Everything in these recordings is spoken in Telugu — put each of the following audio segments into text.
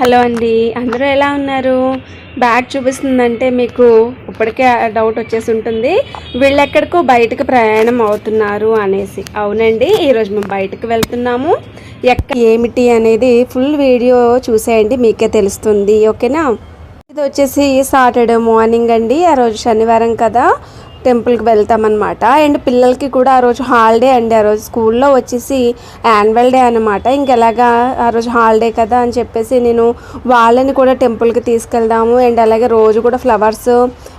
హలో అండి. అందరూ ఎలా ఉన్నారు? బ్యాగ్ చూపిస్తుందంటే మీకు ఇప్పటికే డౌట్ వచ్చేసి ఉంటుంది. వీళ్ళెక్కడికో బయటకు ప్రయాణం అవుతున్నారు అనేసి. అవునండి ఈరోజు మేము బయటకు వెళ్తున్నాము. ఎక్క ఏమిటి అనేది ఫుల్ వీడియో చూసేయండి మీకే తెలుస్తుంది. ఓకేనా? ఇది వచ్చేసి సాటర్డే మార్నింగ్ అండి. ఆ రోజు శనివారం కదా. టెంపుల్కి వెళ్తామన్నమాట. అండ్ పిల్లలకి కూడా ఆ రోజు హాలిడే అండి. ఆ రోజు స్కూల్లో వచ్చేసి యాన్యువల్ డే అనమాట ఇంకెలాగా ఆ రోజు హాలిడే కదా అని చెప్పేసి నేను వాళ్ళని కూడా టెంపుల్కి తీసుకెళ్దాము. అండ్ అలాగే రోజు కూడా ఫ్లవర్స్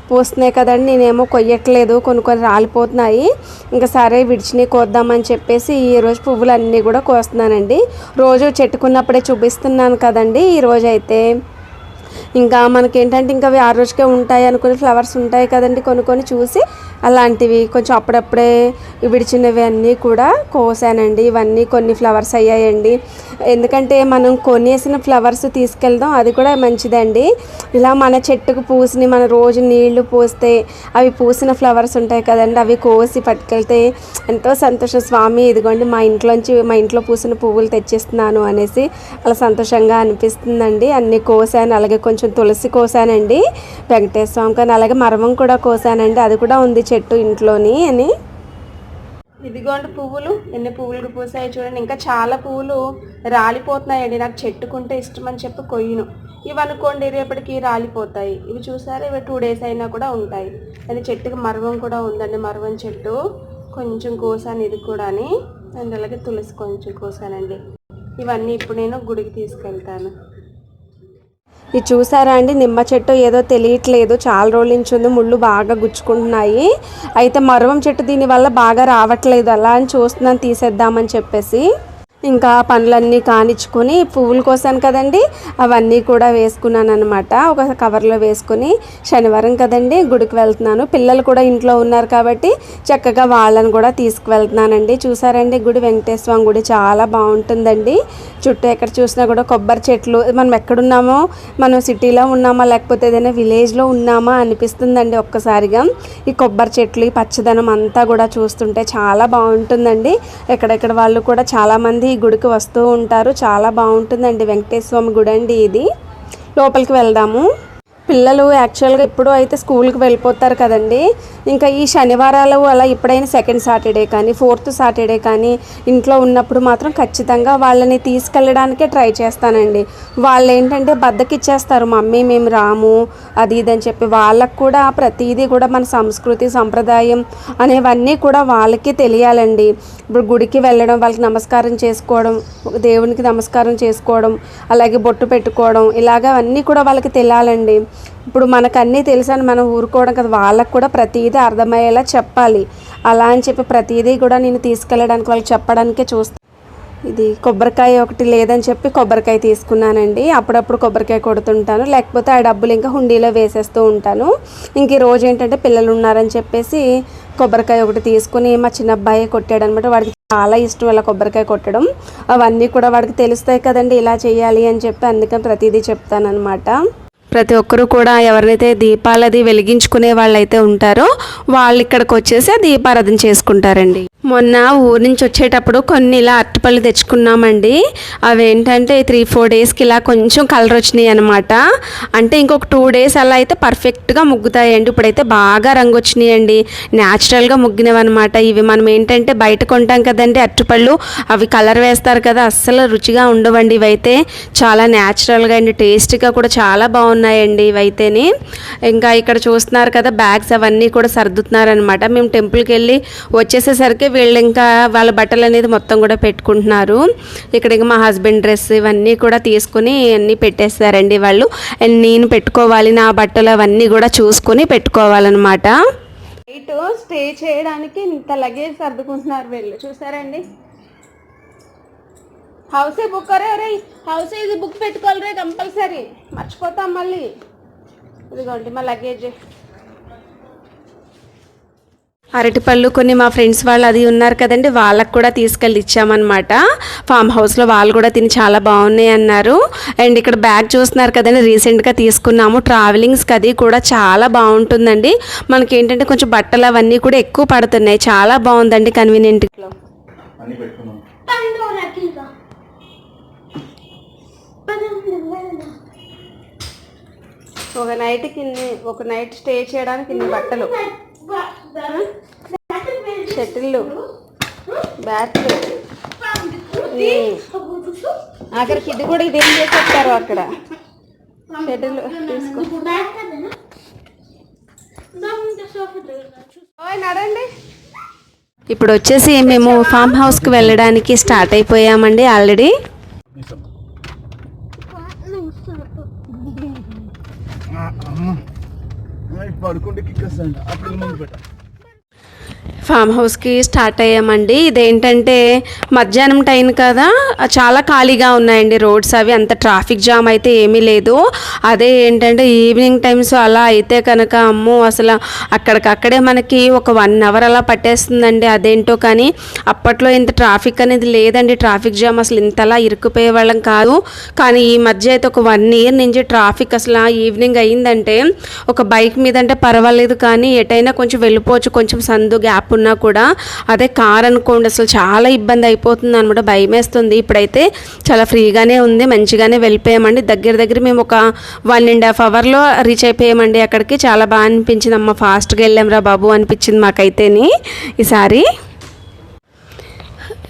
పూస్తున్నాయి కదండి. నేనేమో కొయ్యట్లేదు. కొన్ని కొన్ని రాలిపోతున్నాయి. ఇంకా సరే విడిచిని కోద్దామని చెప్పేసి ఈరోజు పువ్వులు అన్నీ కూడా కోస్తున్నానండి. రోజు చెట్టుకున్నప్పుడే చూపిస్తున్నాను కదండి ఈ రోజు అయితే ఇంకా మనకేంటంటే ఇంకా అవి ఆ రోజుకే ఉంటాయి అనుకుని ఫ్లవర్స్ ఉంటాయి కదండి కొన్ని కొన్ని చూసి అలాంటివి కొంచెం అప్పుడప్పుడే విడిచినవి అన్నీ కూడా కోసానండి. ఇవన్నీ కొన్ని ఫ్లవర్స్ అయ్యాయండి. ఎందుకంటే మనం కొనేసిన ఫ్లవర్స్ తీసుకెళ్దాం అది కూడా మంచిదండి. ఇలా మన చెట్టుకు పూసిన మన రోజు నీళ్ళు పోస్తే అవి పూసిన ఫ్లవర్స్ ఉంటాయి కదండి అవి కోసి పట్టుకెళ్తే ఎంతో సంతోషం. స్వామి ఇదిగోండి మా ఇంట్లోంచి మా ఇంట్లో పూసిన పువ్వులు తెచ్చిస్తున్నాను అనేసి అలా సంతోషంగా అనిపిస్తుందండి. అన్ని కోసాను అలాగే కొంచెం తులసి కోసానండి. వెంకటేశ్వర స్వామి కానీ అలాగే మరమం కూడా కోసానండి. అది కూడా ఉంది చెట్టు ఇంట్లోని అని. ఇదిగోండి పువ్వులు. ఎన్ని పువ్వులు పూసాయి చూడండి. ఇంకా చాలా పువ్వులు రాలిపోతున్నాయండి. నాకు చెట్టుకుంటే ఇష్టం అని చెప్పి కొయ్యను. ఇవి అనుకోండి రేపటికి రాలిపోతాయి. ఇవి చూసారా? ఇవి టూ డేస్ అయినా కూడా ఉంటాయి. అది చెట్టుకి మరవం కూడా ఉందండి. మరవం చెట్టు. కొంచెం కోసాను ఇది కూడా అని అండ్ అలాగే తులసి కొంచెం కోసానండి. ఇవన్నీ ఇప్పుడు నేను గుడికి తీసుకెళ్తాను. ఇది చూసారా అండి? నిమ్మ చెట్టు ఏదో తెలియట్లేదు. చాలా రోజుల నుంచి ఉంది. ముళ్ళు బాగా గుచ్చుకుంటున్నాయి. అయితే మరవం చెట్టు దీనివల్ల బాగా రావట్లేదు. అలా అని చూస్తున్నాను. తీసేద్దామని చెప్పేసి. ఇంకా పనులన్నీ కానిచ్చుకొని పువ్వులు కోసాను కదండి. అవన్నీ కూడా వేసుకున్నాను అనమాట ఒక కవర్లో వేసుకొని శనివారం కదండి గుడికి వెళ్తున్నాను. పిల్లలు కూడా ఇంట్లో ఉన్నారు కాబట్టి చక్కగా వాళ్ళని కూడా తీసుకువెళ్తున్నానండి. చూసారండి గుడి వెంకటేశ్వర స్వామి గుడి చాలా బాగుంటుందండి. చుట్టూ ఎక్కడ చూసినా కూడా కొబ్బరి చెట్లు. మనం ఎక్కడున్నామో? మనం సిటీలో ఉన్నామా? లేకపోతే ఏదైనా విలేజ్లో ఉన్నామా? అనిపిస్తుందండి ఒక్కసారిగా. ఈ కొబ్బరి చెట్లు ఈ పచ్చదనం అంతా కూడా చూస్తుంటే చాలా బాగుంటుందండి. ఎక్కడెక్కడ వాళ్ళు కూడా చాలామంది ఈ గుడికి వస్తూ ఉంటారు. చాలా బాగుంటుందండి. వెంకటేశ్వర స్వామి గుడి అండి ఇది. లోపలికి వెళ్దాము. పిల్లలు యాక్చువల్గా ఎప్పుడూ అయితే స్కూల్కి వెళ్ళిపోతారు కదండి. ఇంకా ఈ శనివారాలు అలా ఎప్పుడైనా సెకండ్ సాటర్డే కానీ ఫోర్త్ సాటర్డే కానీ ఇంట్లో ఉన్నప్పుడు మాత్రం ఖచ్చితంగా వాళ్ళని తీసుకెళ్ళడానికే ట్రై చేస్తానండి. వాళ్ళు ఏంటంటే బద్దకిచ్చేస్తారు మమ్మీ మేము రాము అది ఇది అని చెప్పి. వాళ్ళకు కూడా ప్రతిదీ కూడా మన సంస్కృతి సంప్రదాయం అనేవన్నీ కూడా వాళ్ళకి తెలియాలండి. ఇప్పుడు గుడికి వెళ్ళడం వాళ్ళకి నమస్కారం చేసుకోవడం దేవునికి నమస్కారం చేసుకోవడం అలాగే బొట్టు పెట్టుకోవడం ఇలాగ అన్నీ కూడా వాళ్ళకి తెలియాలండి ఇప్పుడు మనకు అన్నీ తెలుసని మనం ఊరుకోవడం కదా వాళ్ళకు కూడా ప్రతిదీ అర్థమయ్యేలా చెప్పాలి. అలా అని చెప్పి ప్రతిదీ కూడా నేను తీసుకెళ్ళడానికి వాళ్ళకి చెప్పడానికే చూస్తాను ఇది కొబ్బరికాయ ఒకటి లేదని చెప్పి కొబ్బరికాయ తీసుకున్నానండి. అప్పుడప్పుడు కొబ్బరికాయ కొడుతుంటాను. లేకపోతే ఆ డబ్బులు ఇంకా హుండీలో వేసేస్తూ ఉంటాను. ఇంక ఈ రోజు ఏంటంటే పిల్లలు ఉన్నారని చెప్పేసి కొబ్బరికాయ ఒకటి తీసుకుని మా చిన్న అబ్బాయి కొట్టాడు అనమాట వాడికి చాలా ఇష్టం ఇలా కొబ్బరికాయ కొట్టడం. అవన్నీ కూడా వాడికి తెలుస్తాయి కదండి ఇలా చేయాలి అని చెప్పి అందుకని ప్రతిదీ చెప్తానమాట ప్రతి ఒక్కరూ కూడా ఎవరైతే దీపాలది వెలిగించుకునే వాళ్ళైతే ఉంటారో వాళ్ళు ఇక్కడికి వచ్చేసి దీపారాధన చేసుకుంటారండి. మొన్న ఊరి నుంచి వచ్చేటప్పుడు కొన్ని ఇలా అరటిపళ్ళు తెచ్చుకున్నామండి. అవేంటంటే త్రీ ఫోర్ డేస్కి ఇలా కొంచెం కలర్ వచ్చినాయి అనమాట అంటే ఇంకొక టూ డేస్ అలా అయితే పర్ఫెక్ట్గా ముగ్గుతాయండి. ఇప్పుడైతే బాగా రంగు వచ్చినాయండి. న్యాచురల్గా ముగ్గినవి అనమాట ఇవి మనం ఏంటంటే బయట కొంటాం కదండి అరటిపళ్ళు. అవి కలర్ వేస్తారు కదా అస్సలు రుచిగా ఉండవండి ఇవైతే. చాలా న్యాచురల్గా అండి టేస్ట్గా కూడా చాలా బాగున్నాయండి ఇవైతేని. ఇంకా ఇక్కడ చూస్తున్నారు కదా బ్యాగ్స్ అవన్నీ కూడా సర్దుతున్నారనమాట మేము టెంపుల్కి వెళ్ళి వచ్చేసేసరికి వీళ్ళు ఇంకా వాళ్ళ బట్టలు అనేది మొత్తం కూడా పెట్టుకుంటున్నారు. ఇక్కడ ఇంకా మా హస్బెండ్ డ్రెస్ ఇవన్నీ కూడా తీసుకుని అన్నీ పెట్టేస్తారండి వాళ్ళు. నేను పెట్టుకోవాలి నా బట్టలు అవన్నీ కూడా చూసుకొని పెట్టుకోవాలన్నమాట. నైట్ స్టే చేయడానికి ఇంత లగేజ్ సర్దుకుంటున్నారు వీళ్ళు. చూసారండి? హౌసే బుక్ కరే రే హౌసే ఇది బుక్ పెట్టుకోవాలి రే కంపల్సరీ. మర్చిపోతాం మళ్ళీ. ఇదిగోండి మా లగేజ్ అరటిపళ్ళు కొన్ని మా ఫ్రెండ్స్ వాళ్ళు అది ఉన్నారు కదండి వాళ్ళకు కూడా తీసుకెళ్ళి ఇచ్చామన్నమాట. ఫామ్ హౌస్లో వాళ్ళు కూడా తిని చాలా బాగున్నాయి అన్నారు. అండ్ ఇక్కడ బ్యాగ్ చూస్తున్నారు కదండి రీసెంట్గా తీసుకున్నాము. ట్రావెలింగ్స్కి అది కూడా చాలా బాగుంటుందండి. మనకి ఏంటంటే కొంచెం బట్టలు అవన్నీ కూడా ఎక్కువ పడుతున్నాయి. చాలా బాగుందండి కన్వీనియంట్లో ఒక నైట్కి ఇన్ని ఒక నైట్ స్టే చేయడానికి ఇన్ని బట్టలు. షటిల్లు బ్యాట్లు. ఆఖరికి ఇది కూడా ఇదేం చేసేస్తారు అక్కడ? షటిల్ తీసుకో. నడండి. ఇప్పుడు వచ్చేసి మేము ఫామ్ హౌస్కి వెళ్ళడానికి స్టార్ట్ అయిపోయామండి ఆల్రెడీ. పడుకుంటే కిక్ వస్తాయంట అప్పుడు ముందు పెట్ట. ఫామ్ హౌస్కి స్టార్ట్ అయ్యామండి. ఇదేంటంటే మధ్యాహ్నం టైం కదా చాలా ఖాళీగా ఉన్నాయండి రోడ్స్ అవి అంత ట్రాఫిక్ జామ్ అయితే ఏమీ లేదు. అదే ఏంటంటే ఈవినింగ్ టైమ్స్ అలా అయితే కనుక అమ్మో అసలు అక్కడికక్కడే మనకి ఒక వన్ అవర్ అలా పట్టేస్తుందండి అదేంటో కానీ అప్పట్లో ఇంత ట్రాఫిక్ అనేది లేదండి. ట్రాఫిక్ జామ్ అసలు ఇంతలా ఇరుక్కుపోయే వాళ్ళం కాదు. కానీ ఈ మధ్య అయితే ఒక వన్ ఇయర్ నుంచి ట్రాఫిక్ అసలు ఈవినింగ్ అయ్యిందంటే ఒక బైక్ మీద అంటే పర్వాలేదు కానీ ఎటైనా కొంచెం వెళ్ళిపోవచ్చు కొంచెం సందు గ్యాప్ ఉన్నా కూడా అదే కార్ అనుకోండి అసలు చాలా ఇబ్బంది అయిపోతుంది అనమాట భయం వేస్తుంది ఇప్పుడైతే చాలా ఫ్రీగానే ఉంది మంచిగానే వెళ్ళిపోయామండి. దగ్గర దగ్గర మేము ఒక వన్ అండ్ హాఫ్ అవర్లో రీచ్ అయిపోయామండి అక్కడికి. చాలా బాగా అనిపించింది. అమ్మ ఫాస్ట్గా వెళ్ళాంరా బాబు అనిపించింది మాకైతేని ఈసారి.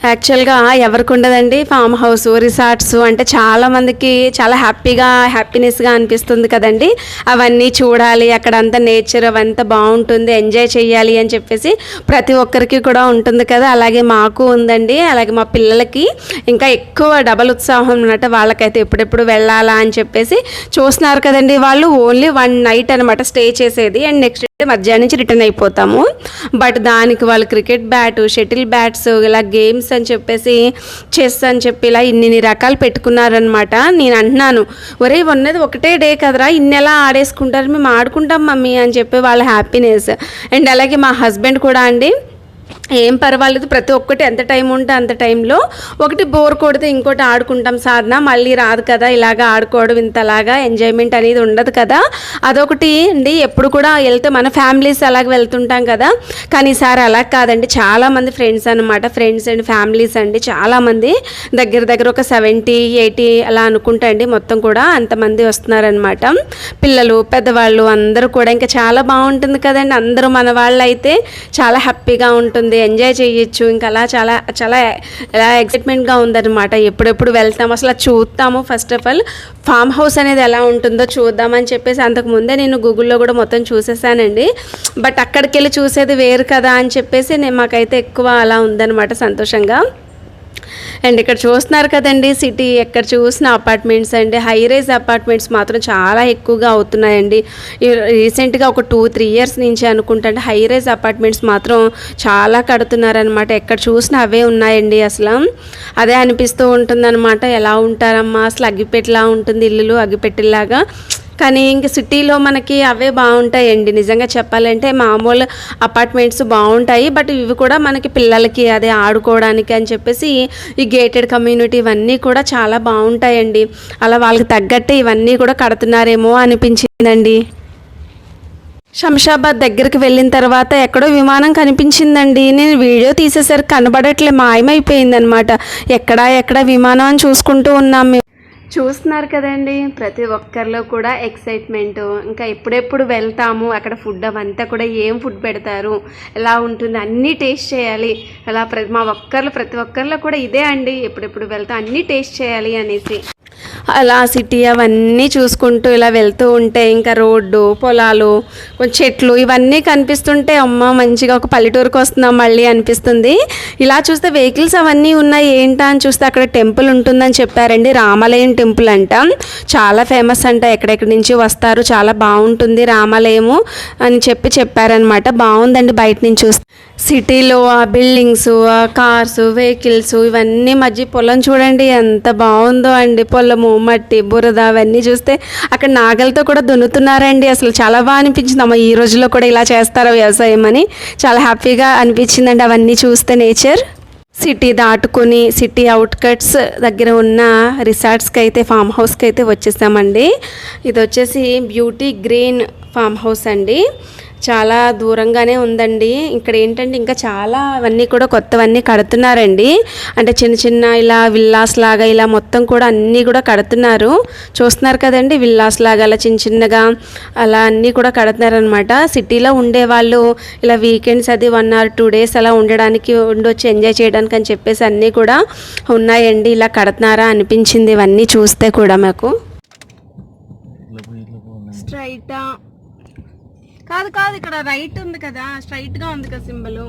యాక్చువల్గా ఎవరికి ఉండదండి ఫామ్ హౌస్ రిసార్ట్స్ అంటే చాలామందికి చాలా హ్యాపీగా హ్యాపీనెస్గా అనిపిస్తుంది కదండి. అవన్నీ చూడాలి అక్కడ అంతా నేచర్ అవంతా బాగుంటుంది ఎంజాయ్ చేయాలి అని చెప్పేసి ప్రతి ఒక్కరికి కూడా ఉంటుంది కదా. అలాగే మాకు ఉందండి అలాగే మా పిల్లలకి ఇంకా ఎక్కువ డబల్ ఉత్సాహం అన్నమాట. వాళ్ళకైతే ఎప్పుడెప్పుడు వెళ్ళాలా అని చెప్పేసి చూస్తున్నారు కదండి. వాళ్ళు ఓన్లీ వన్ నైట్ అనమాట స్టే చేసేది. అండ్ నెక్స్ట్ మధ్యాహ్నం నుంచి రిటర్న్ అయిపోతాము. బట్ దానికి వాళ్ళు క్రికెట్ బ్యాట్ షటిల్ బ్యాట్స్ ఇలా గేమ్స్ అని చెప్పేసి చెస్ అని చెప్పి ఇలా ఇన్ని రకాలు పెట్టుకున్నారనమాట నేను అంటున్నాను ఒరే ఉన్నది ఒకటే డే కదరా ఇన్ని ఎలా ఆడేసుకుంటారు? మేము ఆడుకుంటాం మమ్మీ అని చెప్పి వాళ్ళ హ్యాపీనెస్ అండ్ అలాగే మా హస్బెండ్ కూడా అండి ఏం పర్వాలేదు ప్రతి ఒక్కటి ఎంత టైం ఉంటే అంత టైంలో. ఒకటి బోర్ కొడితే ఇంకోటి ఆడుకుంటాం సాధన మళ్ళీ రాదు కదా ఇలాగ ఆడుకోవడం ఇంతలాగా ఎంజాయ్మెంట్ అనేది ఉండదు కదా. అదొకటి అండి ఎప్పుడు కూడా వెళ్తే మన ఫ్యామిలీస్ అలాగ వెళ్తుంటాం కదా. కానీ ఈసారి అలా కాదండి చాలామంది ఫ్రెండ్స్ అనమాట ఫ్రెండ్స్ అండ్ ఫ్యామిలీస్ అండి చాలామంది దగ్గర దగ్గర ఒక సెవెంటీ ఎయిటీ అలా అనుకుంటా అండి మొత్తం కూడా అంతమంది వస్తున్నారనమాట పిల్లలు పెద్దవాళ్ళు అందరూ కూడా ఇంకా చాలా బాగుంటుంది కదండి అందరూ మన వాళ్ళు అయితే చాలా హ్యాపీగా ఉంటుంది. ఎంజాయ్ చేయొచ్చు. ఇంకా అలా చాలా చాలా ఎలా ఎక్సైట్మెంట్గా ఉందన్నమాట. ఎప్పుడెప్పుడు వెళ్తాము అసలు చూస్తాము. First of all farm house అనేది ఎలా ఉంటుందో చూద్దామని చెప్పేసి అంతకు ముందే నేను గూగుల్లో కూడా మొత్తం చూసేసానండి. బట్ అక్కడికి వెళ్ళి చూసేది వేరు కదా అని చెప్పేసి నేను మాకైతే ఎక్కువ అలా ఉందన్నమాట సంతోషంగా. అండ్ ఇక్కడ చూస్తున్నారు కదండి సిటీ ఎక్కడ చూసిన అపార్ట్మెంట్స్ అండి హై రైజ్ అపార్ట్మెంట్స్ మాత్రం చాలా ఎక్కువగా అవుతున్నాయండి. రీసెంట్గా ఒక టూ త్రీ ఇయర్స్ నుంచి అనుకుంటే హై రైజ్ అపార్ట్మెంట్స్ మాత్రం చాలా కడుతున్నారనమాట ఎక్కడ చూసినా అవే ఉన్నాయండి అసలు. అదే అనిపిస్తూ ఉంటుందన్నమాట. ఎలా ఉంటారమ్మా? అసలు అగ్గిపెట్టలా ఉంటుంది ఇల్లులు? అగ్గిపెట్టెలాగా కానీ ఇంక సిటీలో మనకి అవే బాగుంటాయండి. నిజంగా చెప్పాలంటే మామూలు అపార్ట్మెంట్స్ బాగుంటాయి. బట్ ఇవి కూడా మనకి పిల్లలకి అదే ఆడుకోవడానికి అని చెప్పేసి ఈ గేటెడ్ కమ్యూనిటీ ఇవన్నీ కూడా చాలా బాగుంటాయండి. అలా వాళ్ళకి తగ్గట్టే ఇవన్నీ కూడా కడుతున్నారేమో అనిపించిందండి. శంషాబాద్ దగ్గరికి వెళ్ళిన తర్వాత ఎక్కడో విమానం కనిపించిందండి. నేను వీడియో తీసేసరికి కనబడట్లే మాయమైపోయిందనమాట ఎక్కడా ఎక్కడ విమానం అని చూసుకుంటూ ఉన్నాం మేము. చూస్తున్నారు కదండి ప్రతి ఒక్కరిలో కూడా ఎక్సైట్మెంట్ ఇంకా ఎప్పుడెప్పుడు వెళ్తాము అక్కడ ఫుడ్ అవంతా కూడా ఏం ఫుడ్ పెడతారు ఎలా ఉంటుంది అన్నీ టేస్ట్ చేయాలి. అలా ప్ర మా ఒక్కర్లు ప్రతి ఒక్కరిలో కూడా ఇదే అండి ఎప్పుడెప్పుడు వెళ్తాం అన్నీ టేస్ట్ చేయాలి అనేసి. అలా సిటీ అవన్నీ చూసుకుంటూ ఇలా వెళ్తూ ఉంటే ఇంకా రోడ్డు పొలాలు కొంచెం చెట్లు ఇవన్నీ కనిపిస్తుంటే అమ్మ మంచిగా ఒక పల్లెటూరుకు వస్తున్నాం మళ్ళీ అనిపిస్తుంది. ఇలా చూస్తే వెహికల్స్ అవన్నీ ఉన్నాయి ఏంటా అని చూస్తే అక్కడ టెంపుల్ ఉంటుందని చెప్పారండి. రామాలయం టెంపుల్ అంట. చాలా ఫేమస్ అంట ఎక్కడెక్కడి నుంచి వస్తారు చాలా బాగుంటుంది రామాలయము అని చెప్పి చెప్పారనమాట బాగుందండి బయట నుంచి చూస్తే. సిటీలో ఆ బిల్డింగ్స్ ఆ కార్స్ వెహికల్స్ ఇవన్నీ మధ్య పొలం చూడండి ఎంత బాగుందో అండి. పొలము మట్టి బురద అవన్నీ చూస్తే అక్కడ నాగలతో కూడా దున్నుతున్నారండి. అసలు చాలా బాగా అనిపించింది. అమ్మ ఈ రోజుల్లో కూడా ఇలా చేస్తారా వ్యవసాయం అని చాలా హ్యాపీగా అనిపించిందండి అవన్నీ చూస్తే నేచర్. సిటీ దాటుకొని సిటీ అవుట్కట్స్ దగ్గర ఉన్న రిసార్ట్స్కి అయితే ఫామ్ హౌస్కి అయితే వచ్చేసామండి. ఇది వచ్చేసి బ్యూటీ గ్రీన్ ఫామ్ హౌస్ అండి. చాలా దూరంగానే ఉందండి. ఇక్కడ ఏంటంటే ఇంకా చాలా అవన్నీ కూడా కొత్తవన్నీ కడుతున్నారండి. అంటే చిన్న చిన్న ఇలా విల్లాస్ లాగా ఇలా మొత్తం కూడా అన్నీ కూడా కడుతున్నారు. చూస్తున్నారు కదండి విల్లాస్ లాగా అలా చిన్న చిన్నగా అలా అన్నీ కూడా కడుతున్నారు అనమాట సిటీలో ఉండే వాళ్ళు ఇలా వీకెండ్స్ అది వన్ ఆర్ టూ డేస్ అలా ఉండడానికి ఉండొచ్చు ఎంజాయ్ చేయడానికి అని చెప్పేసి అన్నీ కూడా ఉన్నాయండి. ఇలా కడుతున్నారా అనిపించింది ఇవన్నీ చూస్తే కూడా మాకు. స్ట్రైటా కాదు కాదు ఇక్కడ రైట్ ఉంది కదా. స్ట్రైట్గా ఉంది కదా సింబల్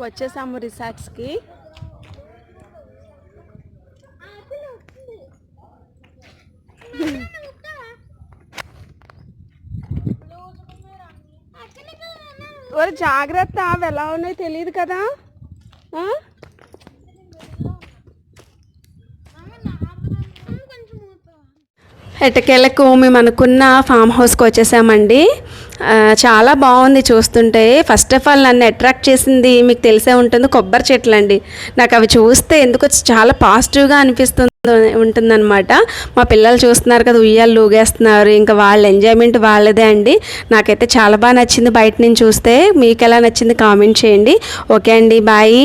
వచ్చేసాము రిసార్ట్స్కి. జాగ్రత్త అవి ఎలా ఉన్నాయో తెలియదు కదా? ఎటకెళ్ళకు మేము అనుకున్న ఫామ్ హౌస్కి వచ్చేసామండి. చాలా బాగుంది చూస్తుంటే. ఫస్ట్ ఆఫ్ ఆల్ నన్ను అట్రాక్ట్ చేసింది మీకు తెలిసే ఉంటుంది కొబ్బరి చెట్లు అండి నాకు అవి చూస్తే ఎందుకు చాలా పాజిటివ్గా అనిపిస్తుంది ఉంటుందన్నమాట. మా పిల్లలు చూస్తున్నారు కదా ఉయ్యాలు లూగేస్తున్నారు. ఇంకా వాళ్ళ ఎంజాయ్మెంట్ వాళ్ళదే అండి. నాకైతే చాలా బాగా నచ్చింది బయట నుంచి చూస్తే. మీకు ఎలా నచ్చింది కామెంట్ చేయండి. ఓకే అండి బాయ్.